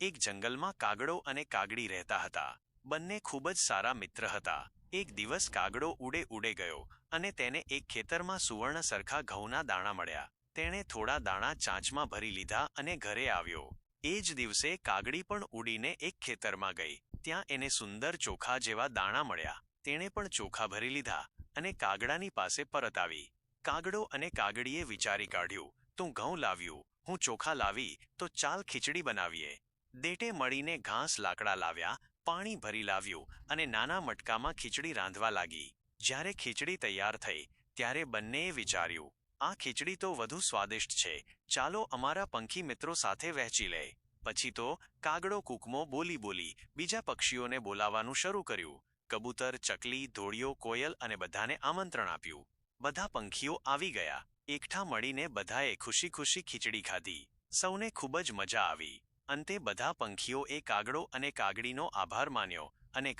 એક જંગલમાં કાગડો અને કાગડી રહેતા હતા. બંને ખૂબ જ સારા મિત્ર હતા. એક દિવસ કાગડો ઉડે ઉડે ગયો અને તેને એક ખેતરમાં સુવર્ણ સરખા ઘઉંના દાણા મળ્યા. તેણે થોડા દાણા ચાંચમાં ભરી લીધા અને ઘરે આવ્યો. એ જ દિવસે કાગડી પણ ઉડીને એક ખેતરમાં ગઈ. ત્યાં એને સુંદર ચોખા જેવા દાણા મળ્યા. તેણે પણ ચોખા ભરી લીધા અને કાગડાની પાસે પરત આવી. કાગડો અને કાગડીએ વિચારી કાઢ્યું, તું ઘઉં લાવ્યું, હું ચોખા લાવી, તો ચાલ ખીચડી બનાવીએ. દેટે મળીને ઘાસ લાકડા લાવ્યા, પાણી ભરી લાવ્યું અને નાના મટકામાં ખીચડી રાંધવા લાગી. જ્યારે ખીચડી તૈયાર થઈ, ત્યારે બંનેએ વિચાર્યું, આ ખીચડી તો વધુ સ્વાદિષ્ટ છે. ચાલો અમારા પંખી મિત્રો સાથે વહેંચી લે. પછી તો કાગડો કૂકમો બોલી બોલી બીજા પક્ષીઓને બોલાવવાનું શરૂ કર્યું. કબૂતર, ચકલી ધોળિયો કોયલ અને બધાને આમંત્રણ આપ્યું. બધા પંખીઓ આવી ગયા. એકઠા મળીને બધાએ ખુશી ખુશી ખીચડી ખાધી. સૌને ખૂબ જ મજા આવી. અંતે બધા પંખીઓએ કાગડો અને કાગડીનો આભાર માન્યો અને